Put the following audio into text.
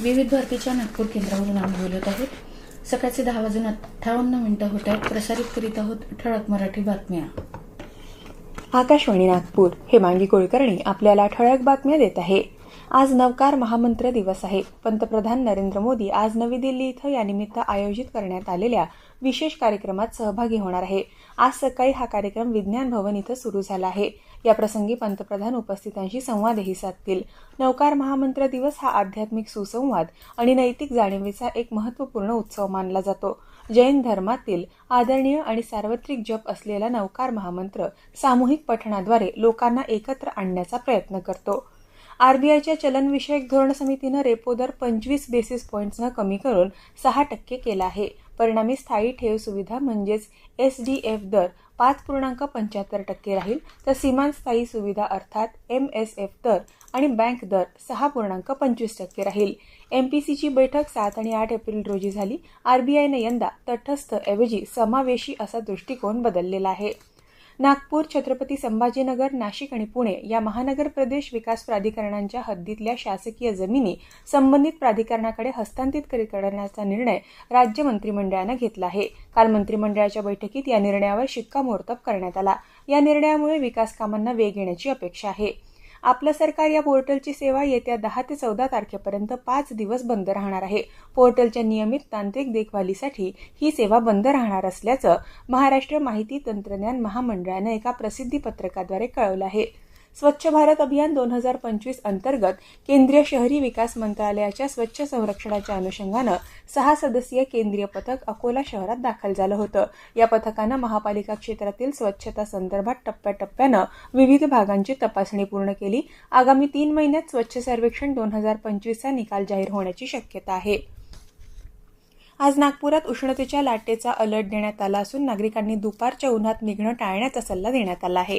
विविध भारतीच्या नागपूर केंद्रावरून आम्ही बोलत आहोत. सकाळचे दहा वाजून अठ्ठावन्न मिनिटं होत आहेत. प्रसारित करीत आहोत ठळक मराठी बातम्या. आकाशवाणी नागपूर हे मांगी कुलकर्णी आपल्याला ठळक बातम्या देत आहे. आज नवकार महामंत्र दिवस आहे. पंतप्रधान नरेंद्र मोदी आज नवी दिल्ली इथं यानिमित्त आयोजित करण्यात आलेल्या विशेष कार्यक्रमात सहभागी होणार आहे. आज सकाळी हा कार्यक्रम विज्ञान भवन इथं सुरू झाला आहे. या प्रसंगी पंतप्रधान उपस्थितांशी संवादही साधतील. नवकार महामंत्र दिवस हा आध्यात्मिक सुसंवाद आणि नैतिक जाणीवेचा एक महत्त्वपूर्ण उत्सव मानला जातो. जैन धर्मातील आदरणीय आणि सार्वत्रिक जप असलेला नवकार महामंत्र सामूहिक पठणाद्वारे लोकांना एकत्र आणण्याचा प्रयत्न करतो. आरबीआयच्या चलनविषयक धोरण समितीनं रेपो दर पंचवीस बेसिस पॉईंट्सनं कमी करून सहा टक्के केला आहे. परिणामी स्थायी ठेव सुविधा म्हणजेच एस डी एफ दर पाच पूर्णांक पंच्याहत्तर टक्के राहील. तर सीमान स्थायी सुविधा अर्थात एम एस एफ दर आणि बँक दर सहा पूर्णांक पंचवीस टक्के राहील. एमपीसीची बैठक सात आणि आठ एप्रिल रोजी झाली. आरबीआयनं यंदा तटस्थ ऐवजी समावेशी असा दृष्टिकोन बदललेला आहे. नागपूर छत्रपती संभाजीनगर नाशिक आणि पुणे या महानगर प्रदेश विकास प्राधिकरणांच्या हद्दीतल्या शासकीय जमिनी संबंधित प्राधिकरणाकडे हस्तांतरित करी- करण्याचा निर्णय राज्य मंत्रिमंडळानं घेतला आहे. काल मंत्रिमंडळाच्या बैठकीत या निर्णयावर शिक्कामोर्तब करण्यात आला. या निर्णयामुळे विकास कामांना वेग येण्याची अपेक्षा आहे. आपलं सरकार या पोर्टलची सेवा येत्या दहा ते चौदा तारखेपर्यंत पाच दिवस बंद राहणार आहे. पोर्टलच्या नियमित तांत्रिक देखभालीसाठी ही सेवा बंद राहणार असल्याचं महाराष्ट्र माहिती तंत्रज्ञान महामंडळानं एका प्रसिद्धी पत्रकाद्वारे कळवलं आहे. स्वच्छ भारत अभियान दोन हजार पंचवीस अंतर्गत केंद्रीय शहरी विकास मंत्रालयाच्या स्वच्छ संरक्षणाच्या अनुषंगानं सहा सदस्यीय केंद्रीय पथक अकोला शहरात दाखल झालं होतं. या पथकानं महापालिका क्षेत्रातील स्वच्छता संदर्भात टप्प्याटप्प्यानं विविध भागांची तपासणी पूर्ण केली. आगामी तीन महिन्यात स्वच्छ सर्वेक्षण दोन हजार पंचवीसचा निकाल जाहीर होण्याची शक्यता आहे. आज नागपुरात उष्णतेच्या लाटेचा अलर्ट देण्यात आला असून नागरिकांनी दुपारच्या उन्हात निघणं टाळण्याचा सल्ला देण्यात आला आहे.